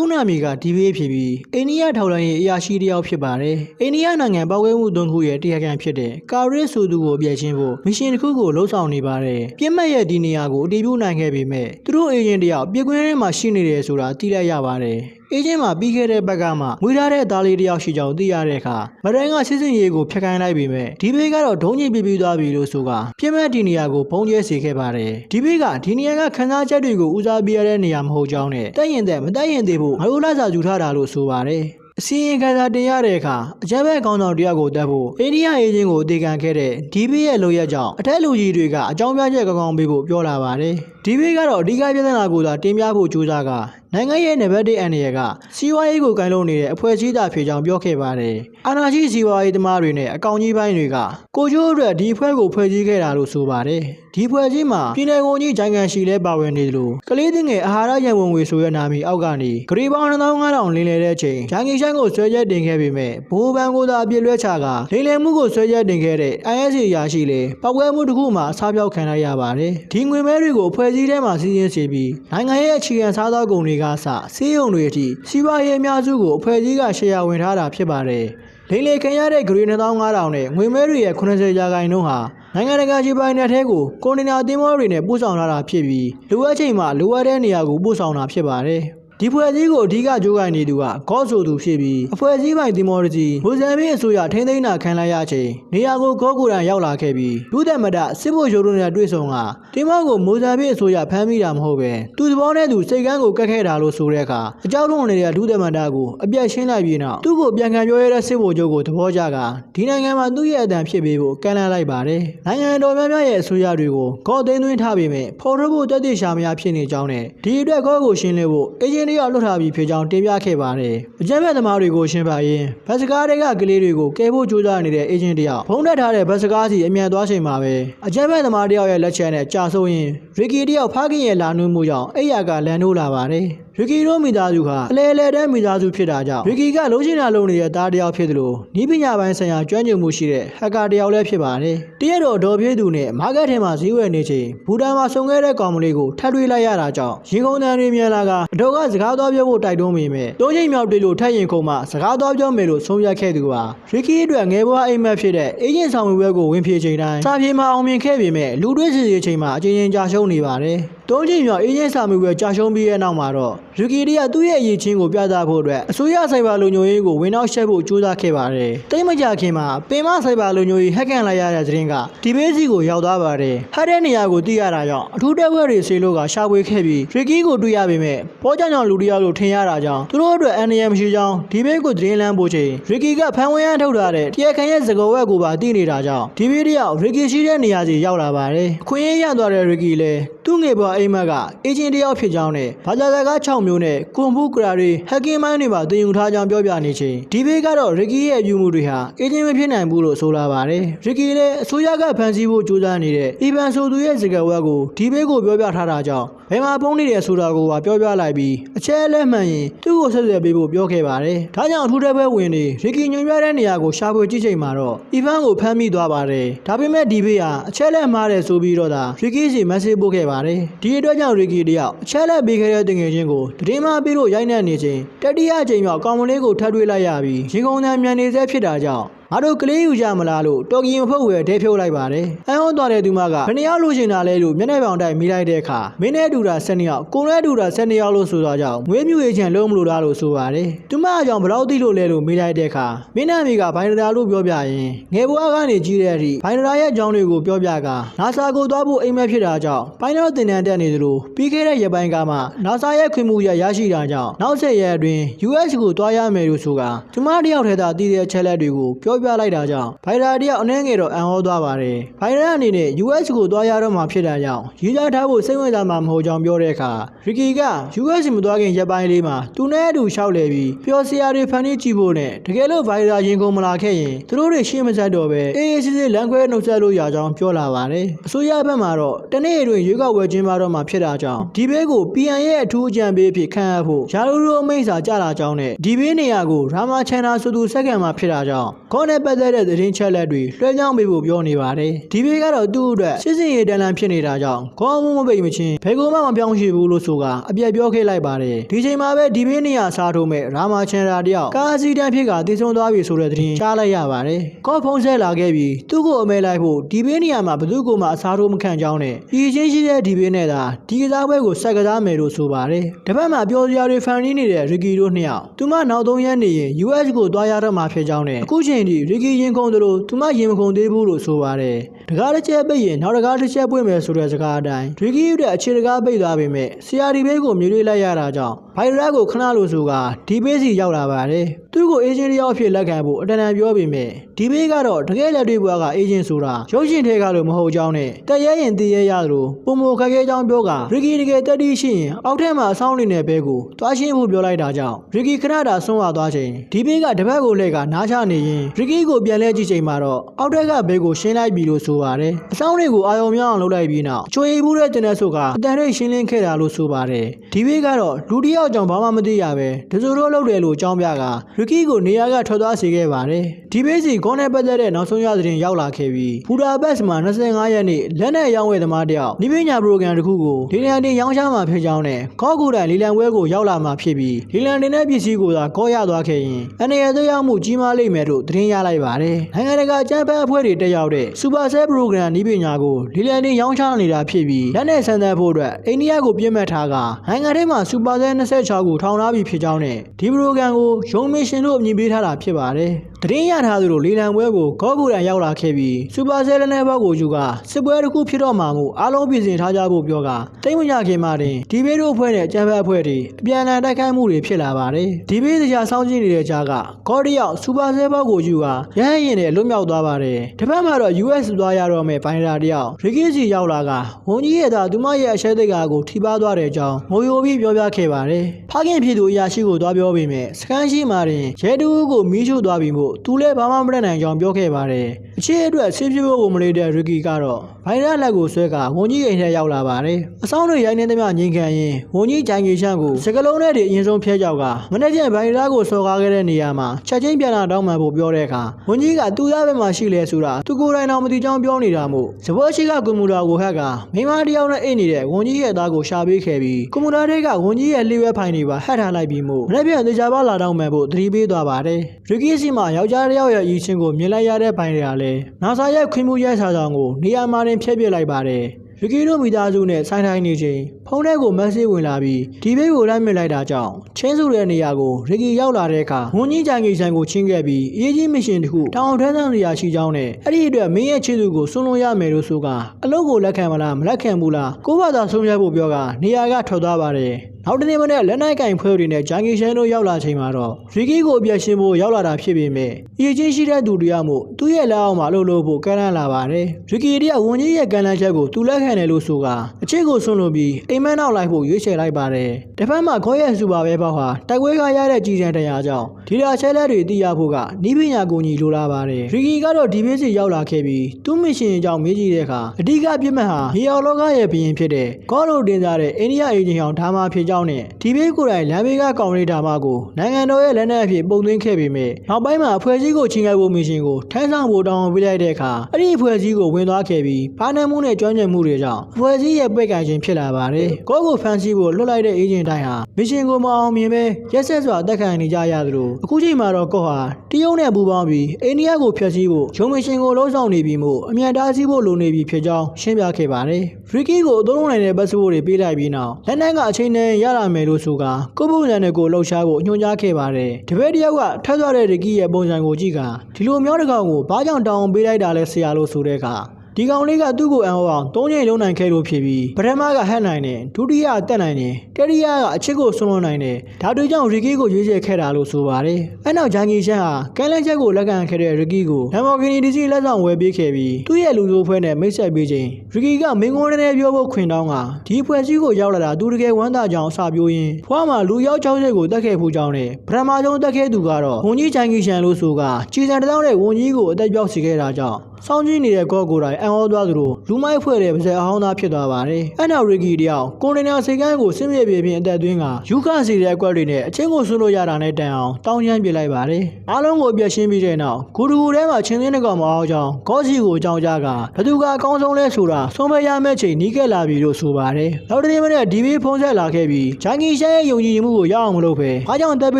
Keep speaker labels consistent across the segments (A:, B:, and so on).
A: သူ့နာမည်ကဒီဘေးဖြစ်ပြီးအိန္ဒိယထောက်လိုင်းရဲ့အရာရှိတစ်ယောက်ဖြစ်ပါတယ်အိန္ဒိယနိုင်ငံပောက်ကွဲမှုသုံးခုရဲ့တရားခံဖြစ်တဲ့ကာရစ်ဆိုသူကိုအပြည့်ရှင်းဖို့မရှင်တစ်ခုကိုလှုပ်ဆောင်နေပါတယ်ပြစ်မှတ်ရဲ့ဒီနေရာကိုအတည်ပြုနိုင်ခဲ့ပေမဲ့သူတို့အေဂျင့်တယောက်ပြစ်ကွင်းထဲမှာရှိနေတယ်ဆိုတာသိလိုက်ရပါတယ်အေဂျင့်မှာပြီးခဲ့တဲ့ဘက်ကမှမွေးထားတဲ့အသားလေးတစ်ယောက်ရှိကြောင်းသိရတဲ့အခါမရန်ကစစ်စင်ရေးကိုဖျက်ခိုင်းလိုက်ပေမဲ့ဒီဘေးကတော့ဒုံးကြီးပြပြသွားပြီလို့ဆိုကပြစ်မှတ်ဒီနေရာကိုပုံကျဲစေခဲ့ပါတယ်ဒီဘေးကဒီနေရာကခန်းစားချက်တွေကိုဦးစားပေးရတဲ့နေရာမဟုတ်ကြောင်းနဲ့တက်ရင်တဲ့မတက်ရင်သေးဖို့ငါတို့လာစာယူထားတာလို့ဆိုပါတယ်အစီရင်ခံစာတင်ရတဲ့အခါအကြမ်းဖက်ကောင်းဆောင်တယောက်ကိုတက်ဖို့အိန္ဒိယအေဂျင့်ကိုအသေးခံခဲ့တဲ့ဒီဘေးရဲ့လိုရက်ကြောင့်အထက်လူကြီးတွေကအကြောင်းပြချက်ကောင်းကောင်းပေးဖို့ပြောလာပါတယ်ဒီဘေးကတော့အဓိကပြဿနာကိုသာတင်ပြဖို့ကြိုးစားကနိုင်ငံရဲ့နံပါတ်1အန်ရကစီးပွားရေးကိုကိုင်လို့နေတဲ့အဖွဲ့အစည်းသားဖြစ်ကြောင်းပြောခဲ့ပါတယ်အာဏာရှိစီးပွားရေးသမားတွေနဲ့အကောင့်ကြီးပိုင်းတွေကကိုကျိုးအတွက်ဒီအဖွဲ့ကိုဖွဲ့စည်းခဲ့တာလို့ဆိုပါတယ်ဒီဖွဲ့စည်းမှာပြည်내ကုန်ကြီးဂျိုင်ကန်ရှိလဲပါဝင်နေတယ်လို့ကလေးတင်ငယ်အာဟာရရန်ဝင်ငွေဆိုတဲ့နာမည်အောက်ကနေဂရီပေါင်း2500လင်းလဲတဲ့အချိန်ဂျန်ကီရှန်ကိုဆွဲချက်တင်ခဲ့ပေမဲ့ဘိုးဘန်ကိုသာအပြစ်လွှဲချကလိမ်လည်မှုကိုဆွဲချက်တင်ခဲ့တဲ့ ISC ရာရှိလေပောက်ကွဲမှုတစ်ခုမှာအစားပြောက်ခံလိုက်ရပါတယ်ဒီငွေမဲတွေကိုဖွဲ့စည်းထဲမှာစီးရင်စီပြီးနိုင်ငံရဲ့အခြေခံစားသောက်ကုန်တွေကစစီးရုံတွေအထိစီးပွားရေးအများစုကိုအဖွဲ့အစည်းကရှယ်ယာဝင်ထားတာဖြစ်ပါတယ်လိမ်လည်ခံရတဲ့ဂရီ2500နဲ့ငွေမဲတွေရဲ့80ရာခိုင်နှုန်းဟာနိုင်ငံတကာခြေပိုင်နယ်ထဲကိုကွန်တိန်နာသင်းမောတွေနဲ့ပို့ဆောင်လာတာဖြစ်ပြီးလိုအပ်ချိန်မှာလိုအပ်တဲ့နေရာကိုပို့ဆောင်တာဖြစ်ပါတယ် ဒီဖွဲ့စည်းကိုအဓိကကြိုးကိုင်နေသူကကော့ဆိုသူဖြစ်ပြီးအဖွဲ့အစည်းပိုင်ဒီမိုကရေစီမိုဇမ်ဘစ်အစိုးရထိန်းသိမ်းတာခံလိုက်ရချိန်နေရာကိုကော့ကိုရန်ရောက်လာခဲ့ပြီးလူသက်မတစစ်ဖို့ရိုးတို့နဲ့တွေ့ဆုံကဒီမောက်ကိုမိုဇမ်ဘစ်အစိုးရဖမ်းမိတာမဟုတ်ပဲသူသဘောနဲ့သူစိတ်ကန်းကိုကတ်ခဲ့တာလို့ဆိုတဲ့အခါအကြောက်လုံးနေတဲ့လူသက်မတကိုအပြတ်ရှင်းလိုက်ပြီးနောက်သူ့ကိုပြန်ခံပြောရတဲ့စစ်ဖို့ချုပ်ကိုသဘောကျကဒီနိုင်ငံမှာသူ့ရဲ့အတန်ဖြစ်ပေးဖို့ကန့်လန့်လိုက်ပါတယ်နိုင်ငံတော်များများရဲ့အစိုးရတွေကိုကော့သိန်းသွင်းထားပေမဲ့ဖော်ထုတ်ဖို့တက်သည့်ရှာမရဖြစ်နေကြောင်းနဲ့ဒီအတွက်ကော့ကိုရှင်းလင်းဖို့အေဂျင်တယောက်လွတ်ထားပြီးဖြစ်ကြောင်းတင်ပြခဲ့ပါတယ်။အကြမ်းဖက်သမားတွေကိုရှင်းပါရင်ဘတ်စကားတွေကကလေးတွေကိုကဲဖို့ကြိုးစားနေတဲ့အေဂျင်တယောက်ဖုံးတက်ထားတဲ့ဘတ်စကားစီအမြန်သွားချိန်မှာပဲအကြမ်းဖက်သမားတယောက်ရဲ့လက်ချက်နဲ့ကြာဆုံးရင်ရီကီတယောက်ဖခင်ရဲ့လာနှွေးမှုကြောင့်အိယာကလန်နိုးလာပါတယ်။ ရီကီတို့မိသားစုဟာအလဲအလဲတန်းမိသားစုဖြစ်တာကြောင့်ရီကီကလုံးချင်တာလုံးနေတဲ့သားတယောက်ဖြစ်သလိုဤပညာပိုင်းဆိုင်ရာကျွမ်းကျင်မှုရှိတဲ့ဟက်ကာတယောက်လည်းဖြစ်ပါတယ်။တရက်တော်ဒေါ်ပြေးသူနဲ့မားကတ်ထဲမှာဈေးဝယ်နေချိန်ဘူတန်မှာဆုံခဲ့တဲ့ကောင်မလေးကိုထပ်တွေ့လိုက်ရတာကြောင့်ရင်ကုန်တန်းတွေမြန်လာကအတော်ကစကားတော်ပြောဖို့တိုက်တွန်းမိမယ်။သုံးချိန်မြောက်တွေ့လို့ထက်ရင်ခုံမှစကားတော်ပြောမယ်လို့ဆုံးဖြတ်ခဲ့သူပါ။ရီကီအတွက်ငယ်ဘွားအိမ်မက်ဖြစ်တဲ့အေဂျင့်ဆောင်ဝဲကိုဝင်ပြေချိန်တိုင်းစာပြေမှာအောင်မြင်ခဲ့ပေမဲ့လူတွေ့စီစီချိန်မှာအချင်းချင်းကြာရှုံးနေပါတယ်။ သုံးချိန်မြောက်အေဂျင့်စာမူပဲကြာရှုံးပြီးတဲ့နောက်မှာတော့ရီကီရီကသူ့ရဲ့အရေးချင်းကိုပြသဖို့အတွက်အစိုးရဆိုင်ဘာလုံခြုံရေးကိုဝင်နောက်ရှက်ဖို့ကြိုးစားခဲ့ပါတယ်။တိတ်မကြခင်မှာပင်မဆိုင်ဘာလုံခြုံရေးဟက်ကန်လိုက်ရတဲ့သတင်းကဒီဘေးစီကိုရောက်သွားပါတယ်။ဟက်တဲ့နေရာကိုသိရတာကြောင့်အထူးတပ်ဖွဲ့တွေဆေးလို့ကရှာဖွေခဲ့ပြီးရီကီကိုတွေ့ရပေမဲ့ပေါ်ကြောင်ကြောင်လူတစ်ယောက်လို့ထင်ရတာကြောင့်သူတို့အတွက်အန်ရမရှိကြောင်းဒီဘေးကိုသတင်းလမ်းပို့ချိန်ရီကီကဖမ်းဝဲရထုတ်ထားတဲ့တရားခံရဲ့စကားဝက်ကိုပါသိနေတာကြောင့်ဒီဘေးတယောက်ရီကီရှိတဲ့နေရာစီရောက်လာပါတယ်။အခွင့်အရေးရသွားတဲ့ရီကီလည်းသူ့ငယ်ဘွားအိမ်မက်ကအေဂျင့်တယောက်ဖြစ်ကြောင်းနဲ့ဘာသာစကား6မျိုးနဲ့ကွန်ဖူကရာတွေဟက်ကင်မိုင်းတွေပါတင်ယူထားကြောင်းပြောပြနေချိန်ဒီဘေးကတော့ရီကီရဲ့အပြုမှုတွေဟာအေဂျင့်မဖြစ်နိုင်ဘူးလို့ဆိုလာပါတယ်ရီကီလည်းအစိုးရကဖန်ဆီးဖို့ကြိုးစားနေတဲ့အီဗန်ဆိုသူရဲ့စကားဝက်ကိုဒီဘေးကိုပြောပြထားတာကြောင့်ဘယ်မှာပုံနေတယ်ဆိုတာကိုပါပြောပြလိုက်ပြီးအချက်အလက်မှန်ရင်သူ့ကိုဆက်သွယ်ပေးဖို့ပြောခဲ့ပါတယ်ဒါကြောင့်အထူးတပ်ဖွဲ့ဝင်တွေရီကီညွှန်ပြတဲ့နေရာကိုရှာဖွေကြည့်ချိန်မှာတော့အီဗန်ကိုဖမ်းမိသွားပါတယ်ဒါပေမဲ့ဒီဘေးဟာအချက်အလက်မှားတယ်ဆိုပြီးတော့သာရီကီစီမက်ဆေ့ပို့ခဲ့ပါတယ်ဒီအတွက်ကြောင့်ရီကီတယောက်အချက်အလက်ပေးခဲ့တဲ့တင်ငယ်ချင်းကိုတည်င်းမပေးလို့ရိုက်နှက်နေချိန်တတိယအကြိမ်မြောက်ကောင်မလေးကိုထပ်တွေ့လိုက်ရပြီးရင်ကုန်တန်းမြန်နေဆဲဖြစ်တာကြောင့် ငါတို့ကလေးယူကြမလားလို့တော်ကီမဖုတ်ဝယ်ဒဲဖြုတ်လိုက်ပါတယ်။အဟောသွားတဲ့သူမကဘယ်နှယောက်လို့ရှင်တာလဲလို့မျက်နှာပောင်တိုက်မိလိုက်တဲ့အခါမင်းနဲ့တူတာ7ယောက်ကိုနဲ့တူတာ7ယောက်လို့ဆိုတော့ကြောင့်ငွေမြူရေးချင်လုံးမလို့လားလို့ဆိုပါတယ်။သူမအကြောင်းဘယ်တော့သိလို့လဲလို့မိလိုက်တဲ့အခါမင်းနဲ့မိကဘိုင်ဒရာလို့ပြောပြရင်ငယ်ဘွားကနေကြီးတဲ့အထိဘိုင်ဒရာရဲ့အကြောင်းတွေကိုပြောပြကနာဆာကိုသွားဖို့အိမ်မက်ဖြစ်တာကြောင့်ပိုင်းတော်တင်တန်းတက်နေသလိုပြီးခဲ့တဲ့ရက်ပိုင်းကမှနာဆာရဲ့ခွင့်မှုရရရှိတာကြောင့်နောက်ဆက်ရက်အတွင်း US ကိုသွားရမယ်လို့ဆိုကသူမတယောက်ထဲသာတည်တဲ့အချက်လက်တွေကိုပြောပြလိုက်တာကြောင့်ဘိုင်ဒရာတယောက်အနှဲငယ်တော့အံ့ဩသွားပါတယ်ဘိုင်ဒရာအနေနဲ့ US ကိုသွားရတော့မှဖြစ်တာကြောင့်ရေးသားထားဖို့စိတ်ဝင်စားမှာမဟုတ်ကြောင်းပြောတဲ့အခါရီကီက US မသွားခင်ရက်ပိုင်းလေးမှာသူနဲ့အတူရှောက်လေပြီးပျော်စရာတွေဖန်တီးကြည့်ဖို့နဲ့တကယ်လို့ဘိုင်ဒရာရင်ကုန်မလာခဲ့ရင်သူတို့တွေရှင်းမဆက်တော့ပဲအေးအေးဆေးဆေးလမ်းခွဲနှုတ်ဆက်လို့ရကြောင်းပြောလာပါတယ်အစိုးရဘက်မှာတော့တနေ့အတွင်းရွေးကောက်ပွဲကျင်းပတော့မှဖြစ်တာကြောင့်ဒီဘေးကို PN ရဲ့အထူးအကြံပေးအဖြစ်ခန့်အပ်ဖို့ရာလူလူအမိန့်စာကြလာကြောင်းနဲ့ဒီဘေးနေရာကိုရာမာချန်နာဆိုသူစက္ကန့်မှာဖြစ်တာကြောင့်ခေါနဲ့ပတ်သက်တဲ့သတင်းချက်လက်တွေလွှဲပြောင်းပေးဖို့ပြောနေပါတယ်ဒီဘေးကတော့သူ့အတွက်စစ်စင်ရေးတန်လန်ဖြစ်နေတာကြောင့်ခေါင်းမမပိတ်မချင်းဘယ်ကိုမှမပြောင်းရှိဘူးလို့ဆိုကအပြက်ပြောခဲ့လိုက်ပါတယ်ဒီချိန်မှာပဲဒီဘေးနေရစားထိုးမဲ့ရာမာချန်ရာတယောက်ကားအစီတန်းဖြစ်ကတည်ဆုံသွားပြီဆိုတဲ့သတင်းကြားလိုက်ရပါတယ်ကော့ဖုန်းဆက်လာခဲ့ပြီးသူ့ကိုအမဲလိုက်ဖို့ဒီဘေးနေရမှာဘယ်သူ့ကိုမှအစားထိုးမခံကြောင်းနဲ့ဒီချင်းရှိတဲ့ဒီဘေးနဲ့သာဒီကစားပွဲကိုဆက်ကစားမယ်လို့ဆိုပါတယ်တစ်ဖက်မှာပြောစရာတွေဖန်တီးနေတဲ့ရီကီတို့နှစ်ယောက်သူမနောက်သုံးရက်နေရင် US ကိုတွားရတော့မှာဖြစ်ကြောင်းနဲ့အခုချိန်ထိရီကီရင်ခုန်တယ်လို့သူမရင်မခုန်သေးဘူးလို့ဆိုပါတယ်တကားတစ်ချက်ပိတ်ရင်နောက်တကားတစ်ချက်ပွင့်မယ်ဆိုတဲ့စကားအတိုင်းရီကီရဲ့အခြေတကားပိတ်သွားပေမဲ့ဆီယာဒီဘေးကိုမြေတွေးလိုက်ရတာကြောင့်ဘိုင်ရက်ကိုခဏလို့ဆိုကဒီဘေးစီရောက်လာပါတယ် သူ့ကိုအေဂျင့်တယောက်အဖြစ်လက်ခံဖို့အတန်တန်ပြောပေမဲ့ဒီဘေးကတော့တကယ်လက်တွေ့ဘွားကအေဂျင့်ဆိုတာရုပ်ရှင်ထဲကလို့မဟုတ်ကြောင်းနဲ့တရဲရင်တည်ရဲရသလိုပုံမခက်ခဲကြောင်းပြောကရီကီတကယ်တက်တီးရှိရင်အောက်ထက်မှာအဆောင်နေတဲ့ဘဲကိုတွားရှင်းဖို့ပြောလိုက်တာကြောင့်ရီကီခဏတာဆွန့်သွားသွားချိန်ဒီဘေးကတပတ်ကိုလှည့်ကနားချနေရင်ရီကီကိုပြန်လဲကြည့်ချိန်မှာတော့အောက်ထက်ကဘဲကိုရှင်းလိုက်ပြီလို့ဆိုပါတယ်အဆောင်တွေကိုအာယုံမြောင်းအောင်လုပ်လိုက်ပြီးနောက်ချွေဘူးတဲ့တင်တဲ့ဆုကအတန်ရိတ်ရှင်းလင်းခဲ့တာလို့ဆိုပါတယ်ဒီဘေးကတော့လူတစ်ယောက်ကြောင့်ဘာမှမသိရပဲဒဇိုတို့လုပ်တယ်လို့အကြောင်းပြကရီကီကိုနေရာကထွက်သွားစေခဲ့ပါတယ်ဒီဘေးစီဂွန်နဲ့ပတ်သက်တဲ့နောက်ဆုံးရသတင်းရောက်လာခဲ့ပြီးဖူတာဘက်စ်မှာ25ရက်နေ့လက်နဲ့ရောင်းဝယ်သမားတယောက်နိပညာပရိုဂရမ်တစ်ခုကိုဒီလန်တင်ရောင်းချမှာဖြစ်ကြောင်းနဲ့ကော့ကူတိုင်လီလန်ဝဲကိုရောက်လာမှာဖြစ်ပြီးလီလန်တင်တဲ့ပစ္စည်းကိုသာကော့ရသွားခဲ့ရင်အနေရသက်ရောက်မှုကြီးမားလိမ့်မယ်လို့သတင်းရလိုက်ပါတယ်နိုင်ငံတကာအကြမ်းဖက်အဖွဲ့တွေတက်ရောက်တဲ့စူပါဆဲပရိုဂရမ်နိပညာကိုလီလန်တင်ရောင်းချနေတာဖြစ်ပြီးလက်နဲ့ဆန်သက်ဖို့အတွက်အိန္ဒိယကိုပြစ်မှတ်ထားကနိုင်ငံထဲမှာစူပါဆဲ26ကိုထောင်ထားပြီးဖြစ်ကြောင်းနဲ့ဒီပရိုဂရမ်ကိုရုံမစ်ရှင်တို့အမည်ပေးထားတာဖြစ်ပါတယ် တရင်ရထားသူတို့လီလန်ပွဲကိုကော့ကူတိုင်ရောက်လာခဲ့ပြီးစူပါဆဲလနဲ့ဘက်ကိုယူကစစ်ပွဲတစ်ခုဖြစ်တော့မှာမို့အားလုံးပြင်ဆင်ထားကြဖို့ပြောကတိတ်မရခင်မှတင်ဒီဘေးတို့အဖွဲ့နဲ့အကြမ်းဖက်အဖွဲ့တွေအပြန်အလှန်တိုက်ခိုက်မှုတွေဖြစ်လာပါတယ်ဒီဘေးတရားစောင့်ကြည့်နေတဲ့ကြားကကော့တယောက်စူပါဆဲဘက်ကိုယူကရဟန်းရင်နဲ့လွတ်မြောက်သွားပါတယ်တစ်ဖက်မှာတော့ US သွားရတော့မဲ့ဘိုင်ရာတယောက်ရီကီစီရောက်လာကဝန်ကြီးရဲ့သာသူမရဲ့အရှက်သိက္ခာကိုထိပါသွားတဲ့အကြောင်းငိုယိုပြီးပြောပြခဲ့ပါတယ်ဖခင်ဖြစ်သူအရာရှိကိုသွားပြောပေမဲ့စကန်ရှိမှတင်ရဲတူကိုမီးရှို့သွားပြီမို့သူလည်းဘာမှမတတ်နိုင်ကြောင်းပြောခဲ့ပါတယ် အခြေအတွက်ဆေးပြဖို့ကိုမလေးတဲ့ရီကီကတော့ဘိုင်ရာလက်ကိုဆွဲကဝန်ကြီးအိမ်ထဲရောက်လာပါတယ်အဆောင်တွေရိုင်းနေသမျှငြိမ်ခံရင်ဝန်ကြီးဂျိုင်ကီရှန်ကိုစကလုံးနဲ့တည်းအရင်ဆုံးဖျက်ကြောက်ကမနေ့ကျဘိုင်ရာကိုစော်ကားခဲ့တဲ့နေရာမှာချက်ချင်းပြန်လာတောင်းပန်ဖို့ပြောတဲ့အခါဝန်ကြီးကသူ့သားဘက်မှာရှိလဲဆိုတာသူကိုယ်တိုင်တော့မသိကြောင်းပြောနေတာမို့စပွဲရှိကကွန်မူတာကိုဟက်ကမိန်းမတစ်ယောက်နဲ့အိတ်နေတဲ့ဝန်ကြီးရဲ့သားကိုရှာပေးခဲ့ပြီးကွန်မူတာတွေကဝန်ကြီးရဲ့လျှို့ဝှက်ဖိုင်တွေပါဟက်ထားလိုက်ပြီးမို့မနေ့ပြန်တေချာပါလာတောင်းပန်ဖို့သတိပေးသွားပါတယ်ရီကီစီမှာယောက်ျားတစ်ယောက်ရဲ့အကြီးချင်းကိုမြင်လိုက်ရတဲ့ဖိုင်တွေကလည်းနာဆာရဲ့ခွင့်မှုရဲစာဆောင်ကိုနေရာမှာတင်ဖျက်ပစ်လိုက်ပါတယ်ရီကီတို့မိသားစုနဲ့ဆိုင်ထိုင်နေချိန် ဖုန်းထဲကိုမက်ဆေ့ဝင်လာပြီးဒီဘေးကိုလိုက်မြစ်လိုက်တာကြောင့်ချင်းစုတဲ့နေရာကိုရီကီရောက်လာတဲ့အခါဝန်ကြီးကြိုင်ကီဆန်ကိုချင်းခဲ့ပြီးအရေးကြီးမရှင်တစ်ခုတောင်ထမ်းဆန်းစရာရှိကြောင်းနဲ့အဲ့ဒီအတွက်မင်းရဲ့ချစ်သူကိုဆွန့်လွတ်ရမယ်လို့ဆိုကအလုပ်ကိုလက်ခံမလားမလက်ခံဘူးလားကိုယ့်ဘာသာဆုံးဖြတ်ဖို့ပြောကနေရာကထွက်သွားပါတယ်နောက်တနေ့မနေ့လက်နိုင်ကင်ဖွဲတွေနဲ့ဂျန်ကီရှန်တို့ရောက်လာချိန်မှာတော့ရီကီကိုအပြည့်ရှင်းဖို့ရောက်လာတာဖြစ်ပေမဲ့အရေးချင်းရှိတဲ့သူတရားမို့သူ့ရဲ့လက်အောက်မှာအလုပ်လုပ်ဖို့ကမ်းလှမ်းလာပါတယ်ရီကီတည်းကဝန်ကြီးရဲ့ကမ်းလှမ်းချက်ကိုသူလက်ခံတယ်လို့ဆိုကအချစ်ကိုဆွန့်လွတ်ပြီးအိမ်မက်နောက်လိုက်ဖို့ရွေးချယ်လိုက်ပါတယ်တစ်ဖက်မှာခေါ်ရဲ့စူပါပဲပေါက်ဟာတိုက်ပွဲကရတဲ့ကြီးစံတရားကြောင့်ဒီရာချဲလက်တွေသိရဖို့ကနီးပညာကိုကြီးလိုလာပါတယ်ရီကီကတော့ဒီဘေးစီရောက်လာခဲ့ပြီးသူ့မရှင်အကြောင်းမေးကြည့်တဲ့အခါအဓိကပြစ်မှတ်ဟာမြေအော်လောကရဲ့ဘီရင်ဖြစ်တဲ့ကောလိုတင်စားတဲ့အိန္ဒိယအေဂျင်ဟောင်းဒါမာဖြစ်ကြောင်းနဲ့ဒီဘေးကိုယ်တိုင်လမ်းဘေးကကောင်လေးဒါမာကိုနိုင်ငံတော်ရဲ့လက်နက်အဖြစ်ပုံသွင်းခဲ့ပေမဲ့နောက်ပိုင်းမှာအဖွဲ့အစည်းကိုချင်းခိုက်ဖို့မရှင်ကိုထမ်းဆောင်ဖို့တောင်းပေးလိုက်တဲ့အခါအဲ့ဒီအဖွဲ့အစည်းကိုဝင်သွားခဲ့ပြီးဖားနှံမှုနဲ့ကျွမ်းကျင်မှုတွေကြောင့်အဖွဲ့အစည်းရဲ့ပိတ်ကန်ခြင်းဖြစ်လာပါတယ်ကိုယ့်ကိုဖန်ဆီးဖို့လွတ်လိုက်တဲ့အေဂျင်တိုင်းဟာမရှင်ကိုမအောင်မြင်ပဲရက်ဆက်စွာတက်ခံနေကြရသလိုအခုချိန်မှာတော့ကိုယ့်ဟာတရုတ်နဲ့ပူးပေါင်းပြီးအိန္ဒိယကိုဖျက်ဆီးဖို့ဂျုံမရှင်ကိုလုံးဆောင်နေပြီးမို့အမြန်တားဆီးဖို့လိုနေပြီဖြစ်ကြောင်းရှင်းပြခဲ့ပါတယ်ဖရီကီကိုအသုံးလုံးနိုင်တဲ့ဘတ်စပို့တွေပေးလိုက်ပြီးနောက်လက်နက်ကအချိန်နဲ့ရလာမယ်လို့ဆိုကကိုယ့်ပုံစံနဲ့ကိုယ်လှုပ်ရှားဖို့ညွှန်ကြားခဲ့ပါတယ်တပည့်တယောက်ကထက်သွားတဲ့ရကီရဲ့ပုံစံကိုကြည့်ကဒီလိုမျိုးတစ်ကောင်ကိုဘာကြောင့်တောင်းပေးလိုက်တာလဲဆရာလို့ဆိုတဲ့အခါ ဒီကောင်လေးကသူ့ကိုအံ့ဩအောင်သုံးချိန်လုံးနိုင်ခဲ့လို့ဖြစ်ပြီးပထမကဟက်နိုင်တယ်ဒုတိယကတက်နိုင်တယ်တတိယကအချစ်ကိုဆွလွန်နိုင်တယ်ဒါတို့ကြောင့်ရီကီကိုရွေးချယ်ခဲ့တာလို့ဆိုပါတယ်အဲနောက်ဂျန်ကီရှန်ဟာကဲလန်ချက်ကိုလက်ခံခဲ့တဲ့ရီကီကိုလမ်ဘော်ဂီနီဒီစီလက်ဆောင်ဝယ်ပေးခဲ့ပြီးသူ့ရဲ့လူစိုးဖွဲနဲ့မိတ်ဆက်ပေးချိန်ရီကီကမင်းကုန်းနဲ့ပြောဖို့ခွင်တောင်းကဒီဖွဲ့စည်းကိုရောက်လာတာသူတကယ်ဝမ်းသာကြောင်အစာပြိုးရင်ဖွားမှာလူရောက်60ကိုတက်ခဲ့ဖို့ကြောင်းနဲ့ပထမဆုံးတက်ခဲ့သူကတော့ဝန်ကြီးဂျန်ကီရှန်လို့ဆိုကချီစံတောင်းတဲ့ဝန်ကြီးကိုအသက်ပြောက်စီခဲ့တာကြောင့်စောင်းကြီးနေတဲ့ကော့ကိုယ်တိုင်အံ့ဩသွားသလိုလူမိုက်ဖွဲ့တဲ့ပါဇက်အဟောင်းသားဖြစ်သွားပါတယ်။အဲ့နောက်ရီကီတယောက်ကွန်တိန်နာစိတ်ကမ်းကိုစစ်မြေပြင်ပြင်အသက်သွင်းကယူခစီတဲ့အကွက်တွေနဲ့အချင်းကိုဆွလို့ရတာနဲ့တန်အောင်တောင်းချမ်းပြလိုက်ပါတယ်။အားလုံးကိုအပြတ်ရှင်းပြီးတဲ့နောက်ဂူတူဂူထဲမှာချင်းသင်းတစ်ကောင်မအောင်ကြောင်းဂေါစီကိုအကြောင်းကြားကဘသူကအကောင်းဆုံးလဲဆိုတာဆုံးဖြတ်ရမယ့်ချိန်နီးကပ်လာပြီလို့ဆိုပါတယ်။နောက်တစ်နေ့မနေ့ဒီဗီဖုန်းဆက်လာခဲ့ပြီးဂျိုင်းကီရှဲရဲ့ယုံကြည်မှုကိုရအောင်မလုပ်ပဲအားကြောင့်တက်ပြ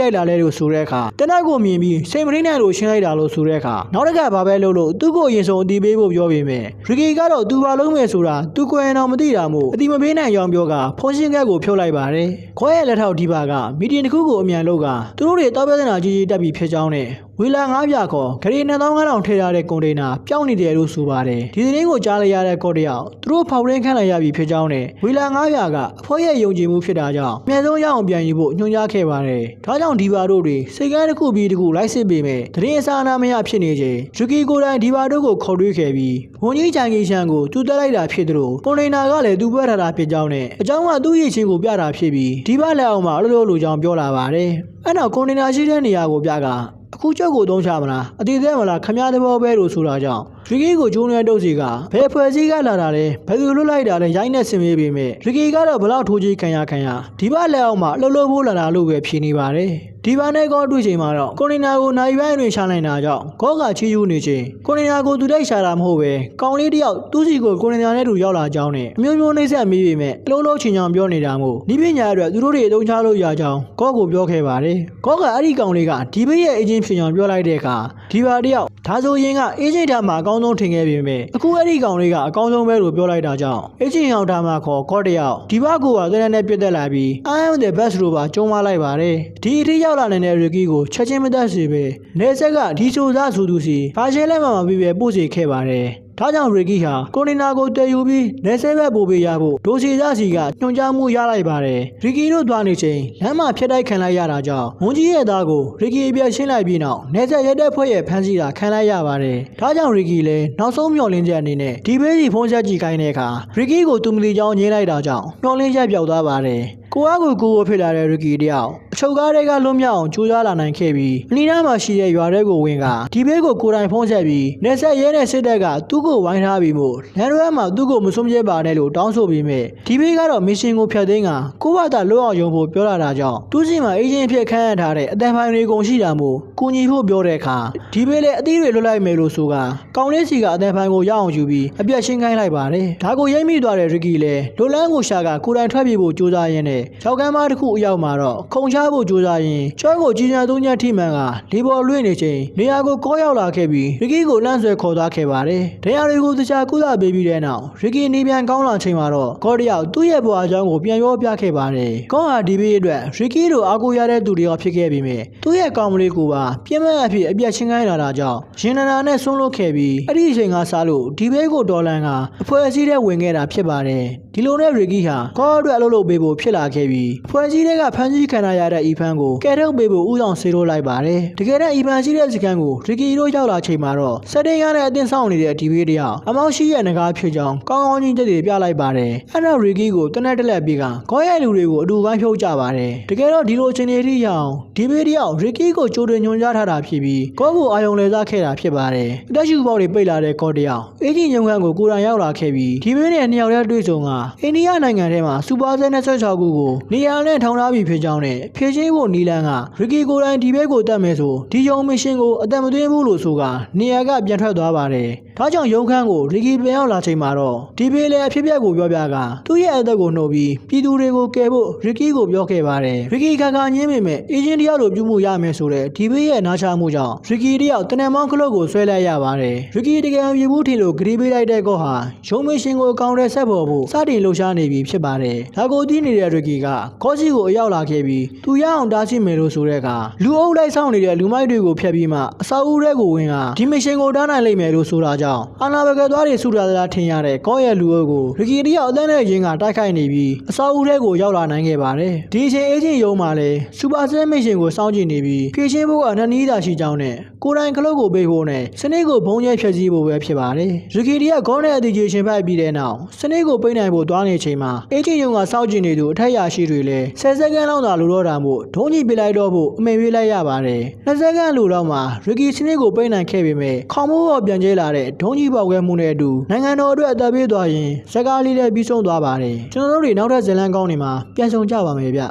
A: လိုက်လာလဲလို့ဆိုတဲ့အခါတနက်ကိုမြင်ပြီးစိတ်မရင်းနဲ့လို့ရှင်းလိုက်တာလို့ဆိုတဲ့အခါနောက်တစ်ခါဘာပဲလုပ်လို့သူ့ကိုအရင်ဆုံးအတီးပေးဖို့ပြောပေမဲ့ရီကီကတော့သူဘာလုံးမယ်ဆိုတာသူကိုယ်ရင်တော့မသိတာမို့အတီမပေးနိုင်ကြောင်းပြောကဖုန်းရှင်းကက်ကိုဖြုတ်လိုက်ပါတယ်။ခွဲရဲ့လက်ထောက်ဒီပါကမီဒီယံတစ်ခုကိုအမြန်လုပ်ကသူတို့တွေတောက်ပြဿနာကြီးကြီးတက်ပြီးဖြစ်ကြောင်းနဲ့ဝီလာငါးပြခေါ်ခရီး2500ထည့်ထားတဲ့ကွန်တိန်နာပျောက်နေတယ်လို့ဆိုပါတယ်ဒီသတင်းကိုကြားလိုက်ရတဲ့ကော့တယောက်သူတို့ဖောက်ရင်းခန့်လိုက်ရပြီဖြစ်ကြောင်းနဲ့ဝီလာငါးပြကအဖိုးရဲ့ယုံကြည်မှုဖြစ်တာကြောင့်အမြဲဆုံးရအောင်ပြန်ယူဖို့ညွှန်ကြားခဲ့ပါတယ်ဒါကြောင့်ဒီပါတို့တွေစိတ်ကန်းတစ်ခုပြီးတစ်ခုလိုက်စစ်ပေမဲ့သတင်းအစားအနာမရဖြစ်နေချိန်ဂျူကီကိုတိုင်ဒီပါတို့ကိုခေါ်တွေးခဲ့ပြီးဝန်ကြီးချန်ကီရှန်ကိုသူတက်လိုက်တာဖြစ်သလိုကွန်တိန်နာကလည်းသူပွဲထားတာဖြစ်ကြောင်းနဲ့အကြောင်းကသူ့ရဲ့ချင်းကိုပြတာဖြစ်ပြီးဒီပါလက်အောင်မှာအလိုလိုလိုကြောင်းပြောလာပါတယ်အဲ့နောက်ကွန်တိန်နာရှိတဲ့နေရာကိုပြက အခုကြောက်ကိုသုံးချမလားအတိအသေးမလားခမရသဘောပဲလို့ဆိုတာကြောင့်ရီကီကိုဂျုံရဲတုပ်စီကဘယ်ဖွဲ့စည်းကလာတာလဲဘယ်သူလွတ်လိုက်တာလဲရိုင်းနဲ့ဆင်ပြေးပေမဲ့ရီကီကတော့ဘလောက်ထိုးကြီးခံရခံရဒီဘလက်အောင်မှာလှုပ်လှုပ်ဖို့လာတာလို့ပဲဖြေနေပါတယ် ဒီဘာနဲ့ကောတွေ့ချိန်မှာတော့ကိုနီနာကိုနိုင်ပိုင်းတွင်ရှာနိုင်တာကြောင့်ကောကချီယူနေချိန်ကိုနီနာကိုသူတိုက်ရှာတာမဟုတ်ပဲကောင်းလေးတယောက်သူ့စီကိုကိုနီနာနဲ့တူရောက်လာကြောင်းနဲ့အမျိုးမျိုးနှိမ့်ဆက်မိပေမဲ့အလုံးလုံးချင်းချောင်ပြောနေတာမို့ဒီပညာအတွက်သူတို့တွေအသုံးချလို့ရကြောင်းကောကိုပြောခဲ့ပါတယ်ကောကအဲ့ဒီကောင်လေးကဒီဘေးရဲ့အချင်းဖြစ်ကြောင်ပြောလိုက်တဲ့အခါဒီဘာတယောက်ဒါဆိုရင်ကအေဂျင့်ထားမှာအကောင်းဆုံးထင်ခဲ့ပေမဲ့အခုအဲ့ဒီကောင်လေးကအကောင်းဆုံးပဲလို့ပြောလိုက်တာကြောင့်အေဂျင့်ဟောင်ထားမှာခေါ်ကောတယောက်ဒီဘာကိုကသဲနဲ့ပြတ်တက်လာပြီး I am the best လို့ပါကျုံးမလိုက်ပါတယ်ဒီအထိရောက်လာနေတဲ့ရီကီကိုချက်ချင်းမတတ်စေပဲနေဆက်ကဒီဆိုသားဆိုသူစီဘာရှဲလက်မှမပြီးပဲပို့စေခဲ့ပါတယ် ဒါကြောင့်ရီကီဟာကိုနီနာကိုတည်ယူပြီးနေဆဲဘက်ပို့ပေးရဖို့ဒိုစီသားစီကညွှန်ကြားမှုရလိုက်ပါတယ်ရီကီတို့သွားနေချိန်လမ်းမှာဖျက်တိုက်ခံလိုက်ရတာကြောင့်ဝန်ကြီးရဲ့သားကိုရီကီအပြတ်ရှင်းလိုက်ပြီးနောက်နေဆက်ရဲတဲ့ဖွဲ့ရဲ့ဖမ်းဆီးတာခံလိုက်ရပါတယ်ဒါကြောင့်ရီကီလည်းနောက်ဆုံးမျှော်လင့်ချက်အနေနဲ့ဒီဘေးစီဖုန်းဆက်ကြည့်ခိုင်းတဲ့အခါရီကီကိုတူမလီချောင်းငြင်းလိုက်တာကြောင့်မျှော်လင့်ချက်ပျောက်သွားပါတယ်ကိုအားကိုကိုကိုဖြစ်လာတဲ့ရီကီတယောက်အချုပ်ကားတွေကလွတ်မြောက်အောင်ကြိုးစားလာနိုင်ခဲ့ပြီးအနီးနားမှာရှိတဲ့ရွာတွေကိုဝင်ကဒီဘေးကိုကိုယ်တိုင်ဖုံးဆက်ပြီးနေဆက်ရဲတဲ့စစ်တပ်ကသူ့ကိုဝိုင်းထားပြီးမို့လန်ရဲမှာသူ့ကိုမဆုံးဖြတ်ပါနဲ့လို့တောင်းဆိုပြီးမြဲဒီဘေးကတော့မစ်ရှင်ကိုဖျက်သိမ်းကကိုယ့်ဘာသာလွတ်အောင်ယုံဖို့ပြောလာတာကြောင့်သူ့စီမှာအေဂျင့်ဖြစ်ခန့်ရထားတဲ့အတန်ဖိုင်တွေကုန်ရှိတာမို့ကိုညီဖို့ပြောတဲ့အခါဒီဘေးလည်းအသီးတွေလွတ်လိုက်မယ်လို့ဆိုကကောင်းလေးစီကအတန်ဖိုင်ကိုရအောင်ယူပြီးအပြတ်ရှင်းခိုင်းလိုက်ပါတယ်ဒါကိုရိမ့်မိသွားတဲ့ရီကီလည်းလိုလန်းကိုရှာကကိုယ်တိုင်ထွက်ပြေးဖို့ကြိုးစားရင်းနဲ့ချောက်ကမ်းမတစ်ခုအရောက်မှာတော့ခုံချဖို့ကြိုးစားရင်းချောကိုကြီးညာသုံးညထိမှန်ကလေပေါ်လွင့်နေချိန်နေရာကိုကောရောက်လာခဲ့ပြီးရီကီကိုလန့်ဆွဲခေါ်သွားခဲ့ပါတယ်ဒဏ်ရာတွေကိုတခြားကုသပေးပြီးတဲ့နောက်ရီကီနေပြန်ကောင်းလာချိန်မှာတော့ကောတယောက်သူ့ရဲ့ဘွာအကြောင်းကိုပြန်ပြောပြခဲ့ပါတယ်ကောဟာဒီဘေးအတွက်ရီကီတို့အားကိုးရတဲ့သူတွေရောဖြစ်ခဲ့ပြီးမြဲသူ့ရဲ့ကောင်မလေးကိုပါပြင်းမအဖြစ်အပြတ်ချင်းခိုင်းလာတာကြောင့်ရင်နာနာနဲ့ဆွန့်လွတ်ခဲ့ပြီးအဲ့ဒီအချိန်ကစားလို့ဒီဘေးကိုဒေါ်လန်ကအဖွဲအစည်းတဲ့ဝင်ခဲ့တာဖြစ်ပါတယ်ဒီလိုနဲ့ရီကီဟာကောအတွက်အလုပ်လုပ်ပေးဖို့ဖြစ်လာခဲ့ပြီးဖွဲစည်းတဲ့ကဖမ်းဆီးခံရတဲ့အီဖန်ကိုကယ်ထုတ်ပေးဖို့ဥဆောင်ဆေးလို့လိုက်ပါတယ်တကယ်တော့အီဖန်ရှိတဲ့စကန်ကိုရီကီတို့ရောက်လာချိန်မှာတော့စက်တင်ရတဲ့အတင်းဆောင်နေတဲ့ဒီဘေးတယောက်အမောက်ရှိရဲ့ငကားဖြစ်ကြောင်းကောင်းကောင်းချင်းတက်တွေပြလိုက်ပါတယ်အဲ့တော့ရီကီကိုတနက်တက်လက်ပြီးကခေါ်ရဲ့လူတွေကိုအတူပန်းဖြုတ်ကြပါတယ်တကယ်တော့ဒီလိုအချိန်တွေထိရအောင်ဒီဘေးတယောက်ရီကီကိုကြိုတင်ညွှန်ကြားထားတာဖြစ်ပြီးကောကိုအာယုံလဲစားခဲ့တာဖြစ်ပါတယ်အသက်ရှူပေါက်တွေပိတ်လာတဲ့ကောတယောက်အေဂျင့်ညုံခန့်ကိုကိုယ်တိုင်ရောက်လာခဲ့ပြီးဒီဘေးနဲ့နှစ်ယောက်တည်းတွေ့ဆုံကအိန္ဒိယနိုင်ငံထဲမှာစူပါဆယ်26ခုကိုနေရာနဲ့ထောင်ထားပြီးဖြစ်ကြောင်းနဲ့ဖြည့်ချင်းဖို့နီလန်ကရီကီကိုယ်တိုင်ဒီဘက်ကိုတက်မယ်ဆိုဒီယုံမရှင်ကိုအတံမသွင်းဘူးလို့ဆိုကနေရာကပြန်ထွက်သွားပါတယ် ဒါကြောင့်ရုံခန်းကိုရီကီပြန်ရောက်လာချိန်မှာတော့ဒီဘေးလည်းအဖြစ်အပျက်ကိုပြောပြကသူ့ရဲ့အသက်ကိုနှုတ်ပြီးပြည်သူတွေကိုကယ်ဖို့ရီကီကိုပြောခဲ့ပါတယ်ရီကီခါခါညင်းပေမဲ့အေဂျင့်တယောက်လိုပြုမှုရမယ်ဆိုတဲ့ဒီဘေးရဲ့နားချမှုကြောင့်ရီကီတယောက်တနင်္မောင်းကလုတ်ကိုဆွဲလိုက်ရပါတယ်ရီကီတကယ်ပြေဘူးထင်လို့ဂရီပေးလိုက်တဲ့ကောဟာရုံမရှင်ကိုအကောင့်ထဲဆက်ဖို့ဖို့စတင်လှုပ်ရှားနေပြီဖြစ်ပါတယ်ဒါကိုသိနေတဲ့ရီကီကကောစီကိုအရောက်လာခဲ့ပြီးသူရအောင်တားဆီးမယ်လို့ဆိုတဲ့အခါလူအုပ်လိုက်ဆောင်နေတဲ့လူမိုက်တွေကိုဖျက်ပြီးမှအစာအုပ်ထဲကိုဝင်ကဒီမရှင်ကိုတားနိုင်လိမ့်မယ်လို့ဆိုတာကြောင့်အာနာဘကသွားတွေဆူတာတာထင်ရတဲ့ကောရဲ့လူအုပ်ကိုရီကီတယောက်အသက်နဲ့ရင်းကတိုက်ခိုက်နေပြီးအစာအုပ်ထဲကိုရောက်လာနိုင်ခဲ့ပါတယ်ဒီအချိန်အေဂျင့်ရုံးမှာလည်းစူပါဆဲမရှင်ကိုစောင့်ကြည့်နေပြီးဖြည့်ရှင်းဖို့ကနှစ်နည်းသာရှိကြောင်းနဲ့ကိုယ်တိုင်ခလုတ်ကိုပေးဖို့နဲ့စနစ်ကိုဘုံကျဲဖျက်ဆီးဖို့ပဲဖြစ်ပါတယ်ရီကီတယောက်ခေါင်းနဲ့အတီဂျေရှင်ဖိုက်ပြီးတဲ့နောက်စနစ်ကိုပိတ်နိုင်ဖို့ကိုသွားနေချိန်မှာအေဂျင့်ယုံကစောင့်ကြည့်နေသူအထက်ရာရှိတွေလည်း10စက္ကန့်လောက်သာလိုတော့တာမို့ဒုံးကြီးပစ်လိုက်တော့ဖို့အမိန်ပေးလိုက်ရပါတယ်20စက္ကန့်လိုတော့မှရီကီစနစ်ကိုပိတ်နိုင်ခဲ့ပေမဲ့ခေါမိုးပေါ်ပြန်ကျဲလာတဲ့ဒုံးကြီးပေါက်ကွဲမှုနဲ့အတူနိုင်ငံတော်အတွက်အသက်ပေးသွားရင်စကားလေးလည်းပြီးဆုံးသွားပါတယ်ကျွန်တော်တို့တွေနောက်ထပ်ဇလန်ကောင်းတွေမှာပြန်ဆောင်ကြပါမယ်ဗျ